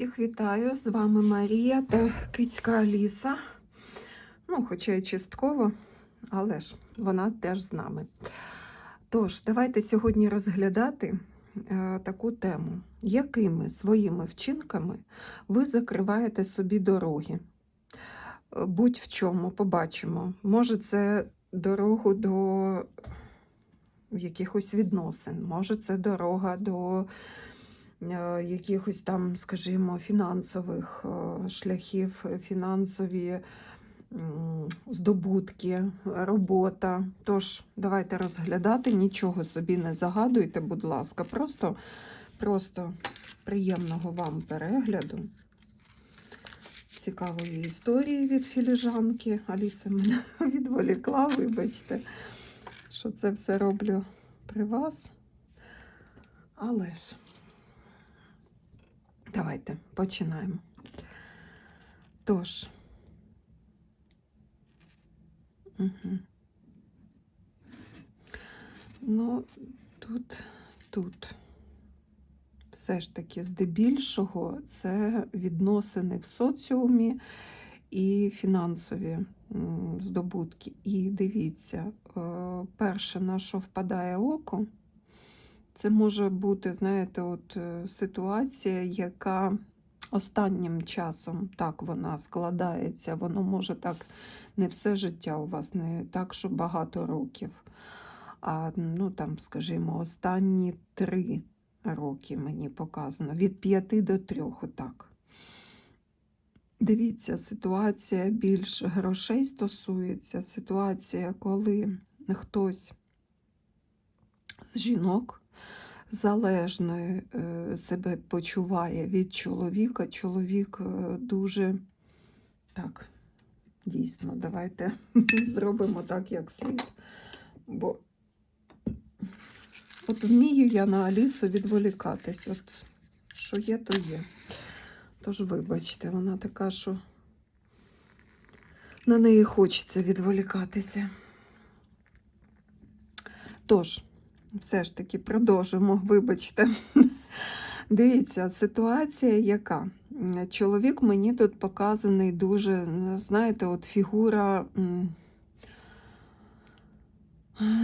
Всіх вітаю! З вами Марія та кицька Аліса. Ну, хоча й частково, але ж вона теж з нами. Тож, давайте сьогодні розглядати е, таку тему, якими своїми вчинками ви закриваєте собі дороги. Е, Будь в чому, побачимо. Може, це дорогу до якихось відносин, може, це дорога до якихось там, скажімо, фінансових е, шляхів, е, фінансові здобутки, робота. Тож, давайте розглядати, нічого собі не загадуйте, будь ласка, просто, просто приємного вам перегляду. Цікавої історії від філіжанки. Аліса мене відволікла, вибачте, що це все роблю при вас. Але ж. Давайте починаємо. Тож. Угу. Ну, тут, тут. Все ж таки, здебільшого, це відносини в соціумі і фінансові здобутки. І дивіться, е, перше, на що впадає око, це може бути, знаєте, от е, ситуація, яка останнім часом так вона складається, воно може так не все життя у вас, не так, що багато років. А ну там, скажімо, останні три роки мені показано. Від п'яти до трьох, отак. Дивіться, ситуація більш грошей стосується. Ситуація, коли хтось з жінок залежно е, себе почуває від чоловіка. Чоловік е, дуже так, дійсно, давайте зробимо так, як слід. Бо от вмію я на Алісу відволікатись. От що є, то є. Тож, вибачте, вона така, що на неї хочеться відволікатися. Тож, все ж таки продовжимо, вибачте. Дивіться, ситуація яка? Чоловік мені тут показаний дуже, знаєте, от фігура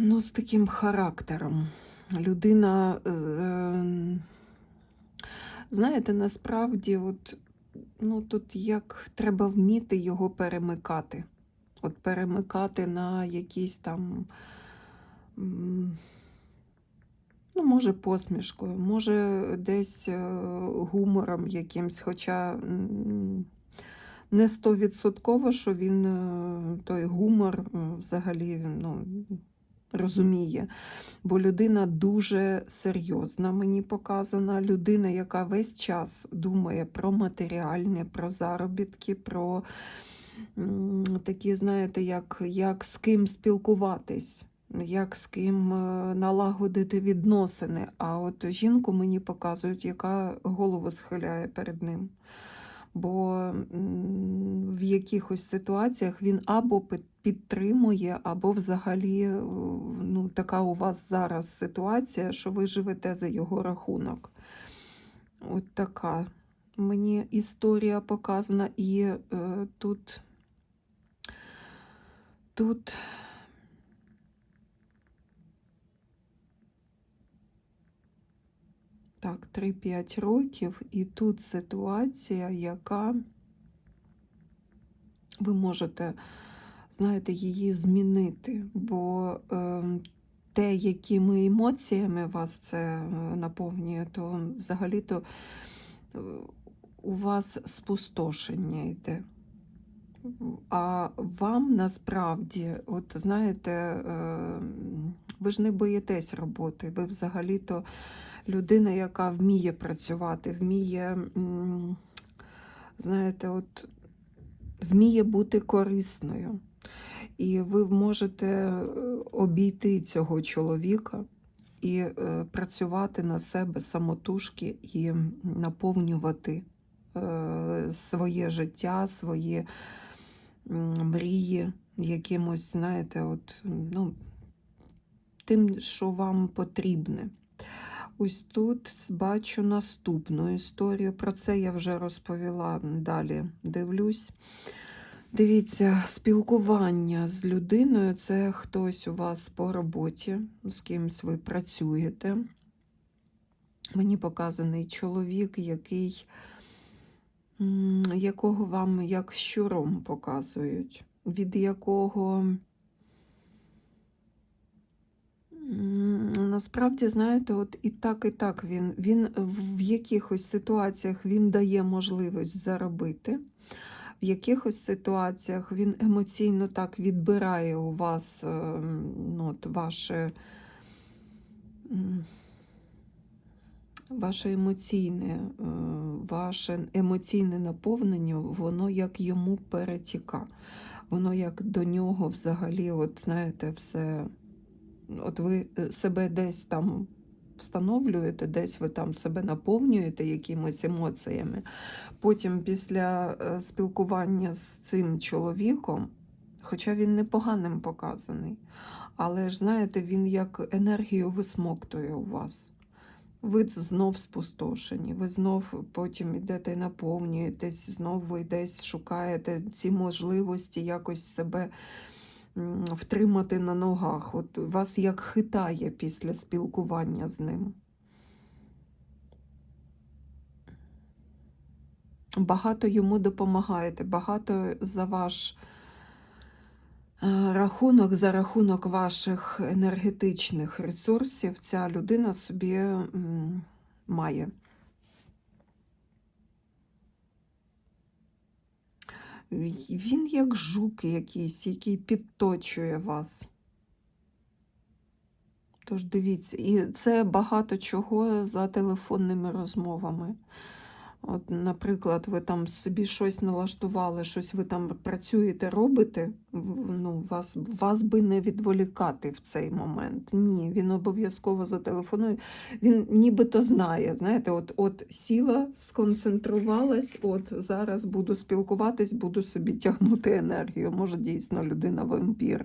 ну, з таким характером. Людина, е, знаєте, насправді, от, ну, тут як треба вміти його перемикати. От перемикати на якісь там. Ну, може, посмішкою, може, десь е, гумором якимсь, хоча не стовідсотково, що він е, той гумор е, взагалі ну, розуміє. Бо людина дуже серйозна, мені показана. Людина, яка весь час думає про матеріальне, про заробітки, про такі, знаєте, як, як з ким спілкуватись як з ким е, налагодити відносини. А от жінку мені показують, яка голову схиляє перед ним. Бо в якихось ситуаціях він або підтримує, або взагалі е, ну, така у вас зараз ситуація, що ви живете за його рахунок. От така мені історія показана, і е, тут, тут Так, 3-5 років, і тут ситуація, яка ви можете, знаєте, її змінити, бо е, те, якими емоціями вас це е, наповнює, то взагалі-то е, у вас спустошення йде. А вам насправді, от знаєте, е, ви ж не боїтесь роботи, ви взагалі-то людина, яка вміє працювати, вміє, знаєте, от вміє бути корисною. І ви можете е, обійти цього чоловіка і е, працювати на себе самотужки і наповнювати е, своє життя, свої мрії якимось, знаєте, от, ну, тим, що вам потрібне. Ось тут бачу наступну історію. Про це я вже розповіла далі. Дивлюсь. Дивіться, спілкування з людиною це хтось у вас по роботі, з кимсь ви працюєте. Мені показаний чоловік, який, якого вам як щуром показують, від якого насправді, знаєте, от і так, і так він, він в якихось ситуаціях він дає можливість заробити. В якихось ситуаціях він емоційно так відбирає у вас е, ну, от ваше, ваше емоційне, е, ваше емоційне наповнення, воно як йому перетіка. Воно як до нього взагалі, от знаєте, все. От ви е, себе десь там встановлюєте, десь ви там себе наповнюєте якимось емоціями. Потім після е, спілкування з цим чоловіком, хоча він непоганим показаний, але ж знаєте, він як енергію висмоктує у вас. Ви знов спустошені, ви знов потім йдете і наповнюєтесь, знов ви десь шукаєте ці можливості якось себе втримати на ногах. От вас як хитає після спілкування з ним. Багато йому допомагаєте, багато за ваш е, рахунок, за рахунок ваших енергетичних ресурсів ця людина собі має. Він як жук якийсь, який підточує вас. Тож дивіться, і це багато чого за телефонними розмовами. От, наприклад, ви там собі щось налаштували, щось ви там працюєте, робите, ну, вас, вас би не відволікати в цей момент. Ні, він обов'язково зателефонує. Він нібито знає, знаєте, от, от сіла, сконцентрувалась, от зараз буду спілкуватись, буду собі тягнути енергію. Може, дійсно людина вампір.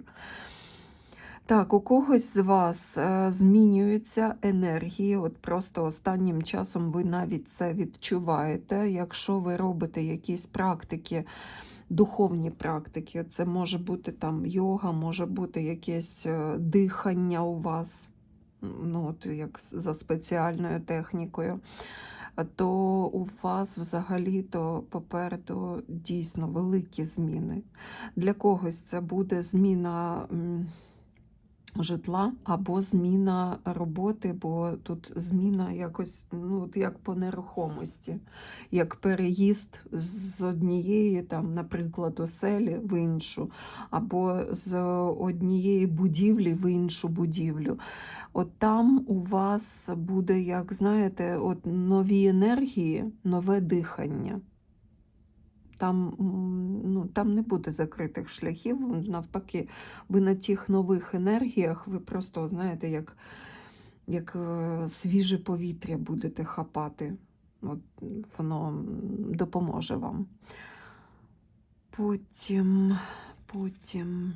Так, у когось з вас е, змінюються енергії. От просто останнім часом ви навіть це відчуваєте. Якщо ви робите якісь практики, духовні практики, це може бути там йога, може бути якесь е, дихання у вас, ну, от як за спеціальною технікою. е, То у вас взагалі-то попереду дійсно великі зміни. Для когось це буде зміна. Житла або зміна роботи, бо тут зміна якось, ну, от як по нерухомості, як переїзд з однієї, там, наприклад, оселі в іншу, або з однієї будівлі в іншу будівлю. От там у вас буде, як знаєте, от нові енергії, нове дихання. Там, ну, там не буде закритих шляхів, навпаки, ви на тих нових енергіях, ви просто, знаєте, як, як е, свіже повітря будете хапати. От, воно допоможе вам. Потім, потім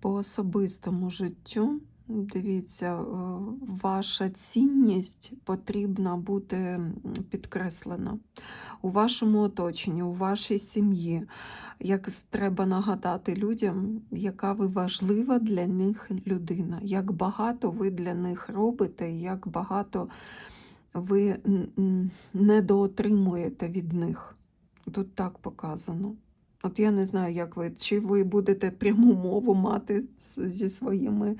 по особистому життю. Дивіться, е, ваша цінність потрібна бути підкреслена у вашому оточенні, у вашій сім'ї. Як треба нагадати людям, яка ви важлива для них людина, як багато ви для них робите, як багато ви недоотримуєте від них. Тут так показано. От я не знаю, як ви, чи ви будете пряму мову мати зі своїми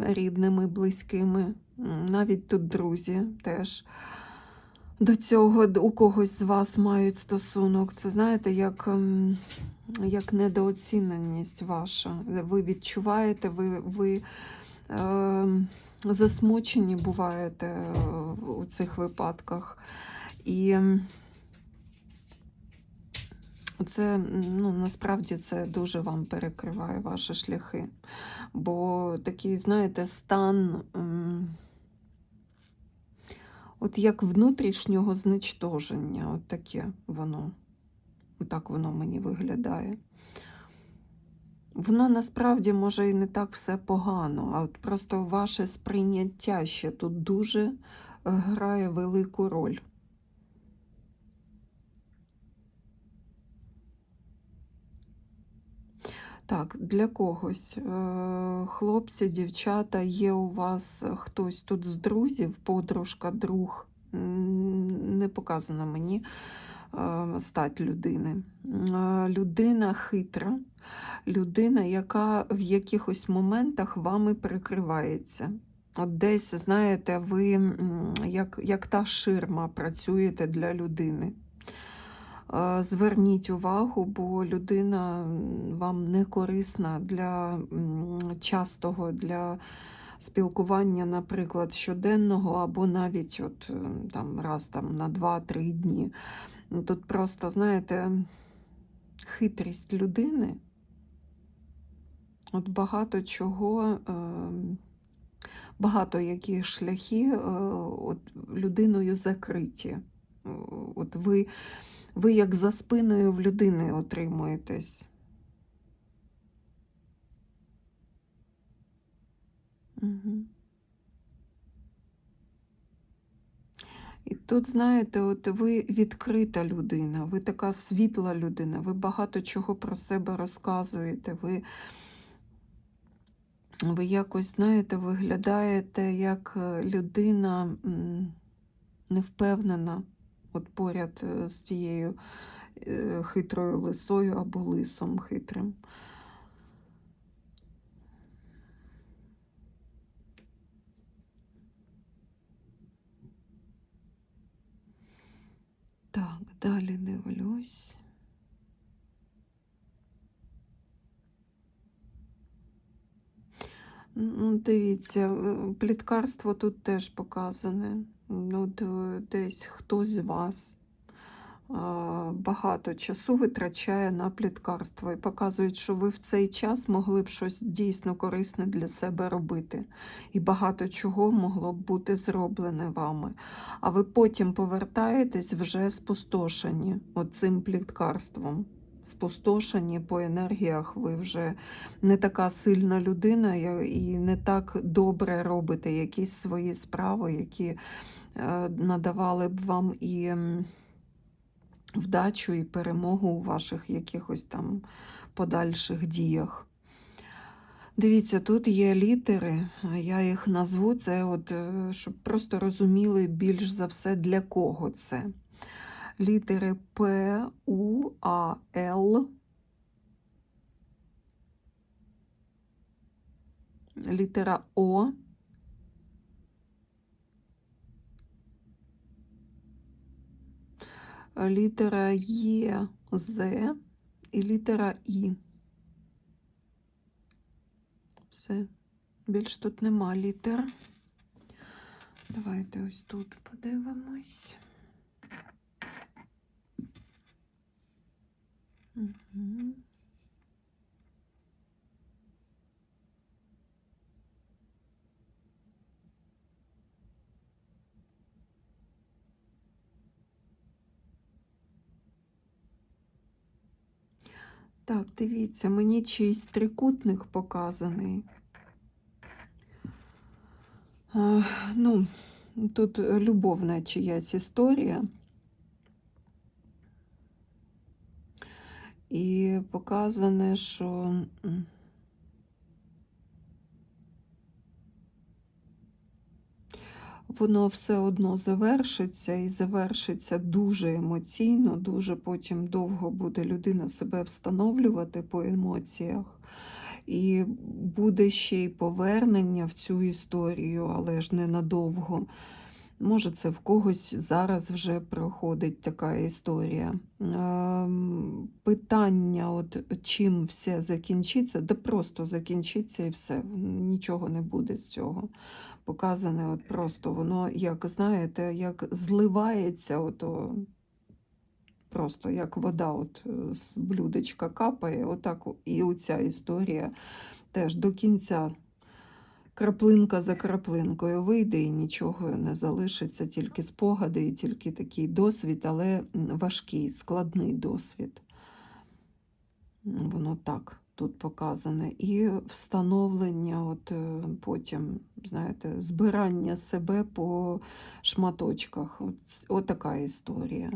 рідними, близькими, навіть тут друзі теж до цього у когось з вас мають стосунок. Це знаєте, як, ем, як недооціненість ваша. Ви відчуваєте, ви, ви е, засмучені буваєте е, у цих випадках. І це ну, насправді це дуже вам перекриває ваші шляхи. Бо такий, знаєте, стан. От як внутрішнього зничтоження, от таке воно. Так воно мені виглядає. Воно насправді може і не так все погано, а от просто ваше сприйняття ще тут дуже грає велику роль. Так, для когось, е, хлопці, дівчата, є у вас хтось тут з друзів, подружка, друг, не показано мені е, стать людини. Е, Людина хитра, людина, яка в якихось моментах вами прикривається. От десь, знаєте, ви як, як та ширма працюєте для людини. Зверніть увагу, бо людина вам не корисна для частого для спілкування, наприклад, щоденного, або навіть от е, там раз там на 2-3 дні. Ну, Тут просто, знаєте, хитрість людини. От багато чого, е, багато яких шляхи е, от людиною закриті. От ви, ви як за спиною в людини отримуєтесь. І тут, знаєте, от ви відкрита людина, ви така світла людина, ви багато чого про себе розказуєте. Ви, ви якось, знаєте, виглядаєте як е, людина невпевнена, от поряд е, з тією е, хитрою лисою або лисом хитрим. Так, далі дивлюсь. Ну, дивіться, е, пліткарство тут теж показане. Ну, от, е, десь хтось з вас багато часу витрачає на пліткарство і показують, що ви в цей час могли б щось дійсно корисне для себе робити. І багато чого могло б бути зроблене вами. А ви потім повертаєтесь вже спустошені оцим пліткарством. Спустошені по енергіях, ви вже не така сильна людина і не так добре робите якісь свої справи, які е, надавали б вам і вдачу, і перемогу у ваших якихось там подальших діях. Дивіться, тут є літери, я їх назву це, от, е, щоб просто розуміли більш за все, для кого це. Літери П, У, А, Л. Літера О. Літера Є, З і літера І. Все. Більш тут нема літер. Давайте ось тут подивимось. Так, дивіться, мені чийсь трикутник показаний. Ну, тут любовна чиясь історія. І показане, що воно все одно завершиться і завершиться дуже емоційно, дуже потім довго буде людина себе встановлювати по емоціях. І буде ще й повернення в цю історію, але ж ненадовго. Може, це в когось зараз вже проходить така історія. Ем, Питання, от чим все закінчиться, да просто закінчиться і все, нічого не буде з цього. Показане, от просто воно, як знаєте, як зливається, ото просто як вода от е, з блюдечка капає, отак і оця історія теж до кінця краплинка за краплинкою вийде і нічого не залишиться, тільки спогади, і тільки такий досвід, але важкий, складний досвід. Воно так тут показане, і встановлення, от е, потім, знаєте, збирання себе по шматочках. От, от історія.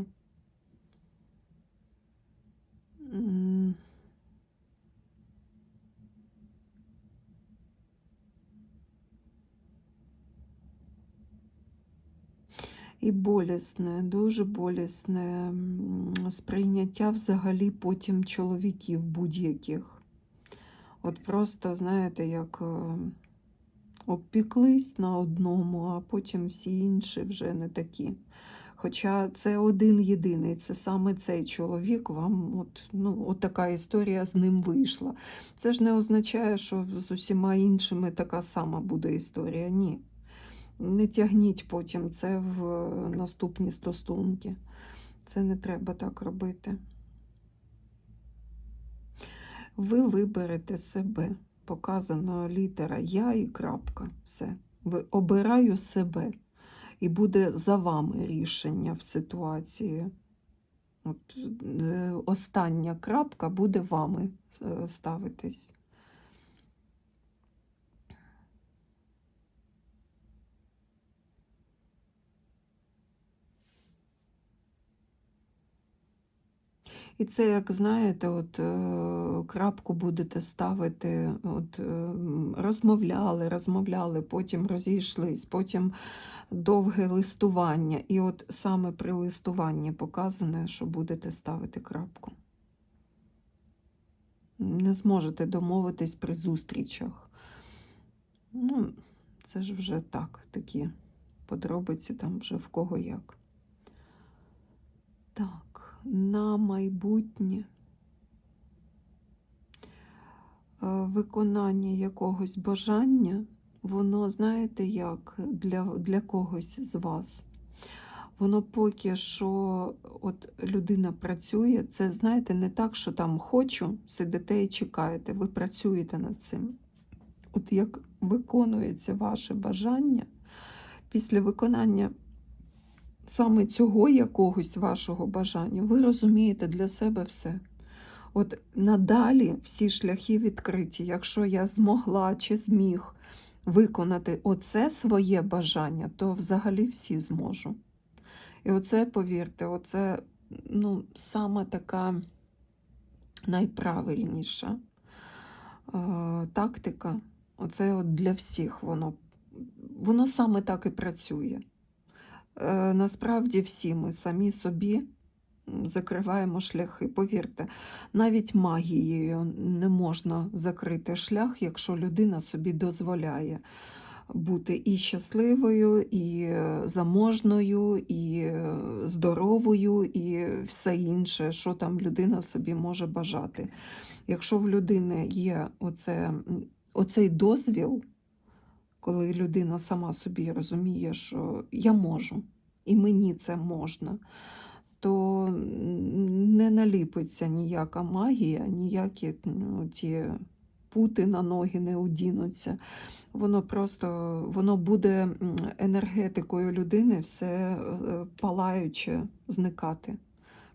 І болісне, дуже болісне сприйняття взагалі потім чоловіків будь-яких. От просто, знаєте, як е, обпіклись на одному, а потім всі інші вже не такі. Хоча це один єдиний, це саме цей чоловік, вам от, ну, от така історія з ним вийшла. Це ж не означає, що з усіма іншими така сама буде історія. Ні. Не тягніть потім це в наступні стосунки. Це не треба так робити. Ви виберете себе. Показано літера Я і крапка. Все. Ви обираю себе. І буде за вами рішення в ситуації. От, е, остання крапка буде вами е, ставитись. І це, як знаєте, от е, крапку будете ставити, от, е, розмовляли, розмовляли, потім розійшлись, потім довге листування. І от саме при листуванні показане, що будете ставити крапку. Не зможете домовитись при зустрічах. Ну, це ж вже так, такі подробиці там вже в кого як. Так, на майбутнє е, виконання якогось бажання, воно, знаєте, як для, для когось з вас. Воно поки що от людина працює, це, знаєте, не так, що там хочу, сидите і чекаєте, ви працюєте над цим. От як виконується ваше бажання, після виконання саме цього якогось вашого бажання, ви розумієте для себе все. От надалі всі шляхи відкриті. Якщо я змогла чи зміг виконати оце своє бажання, то взагалі всі зможу. І оце, повірте, оце ну, саме така найправильніша е, тактика. Оце от для всіх воно, воно саме так і працює. Е, насправді всі ми самі собі закриваємо шляхи. Повірте, навіть магією не можна закрити шлях, якщо людина собі дозволяє бути і щасливою, і е, заможною, і е, здоровою, і все інше, що там людина собі може бажати. Якщо в людини є оце, оцей дозвіл, коли людина сама собі розуміє, що я можу, і мені це можна, то не наліпиться ніяка магія, ніякі ну, ті пути на ноги не одінуться. Воно просто воно буде енергетикою людини все е, палаюче зникати.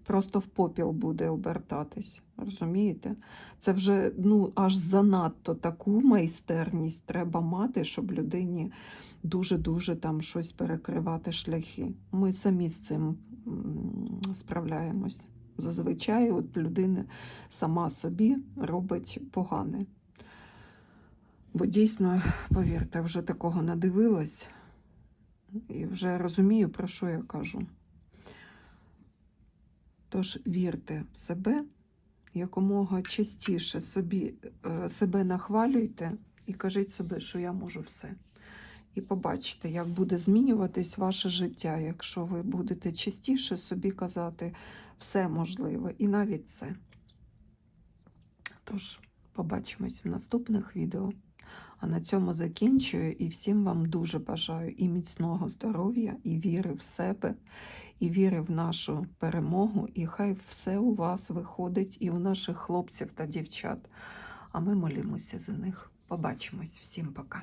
Просто в попіл буде обертатись. Розумієте? Це вже ну, аж занадто таку майстерність треба мати, щоб людині дуже-дуже там щось перекривати шляхи. Ми самі з цим справляємось. Зазвичай от людина сама собі робить погане. Бо дійсно, повірте, вже такого надивилась і вже розумію, про що я кажу. Тож вірте в себе, якомога частіше собі, е, себе нахвалюйте і кажіть собі, що я можу все. І побачите, як буде змінюватись ваше життя, якщо ви будете частіше собі казати все можливе і навіть це. Тож, побачимось в наступних відео. А на цьому закінчую і всім вам дуже бажаю і міцного здоров'я, і віри в себе, і віри в нашу перемогу. І хай все у вас виходить і у наших хлопців та дівчат. А ми молімося за них. Побачимось. Всім пока.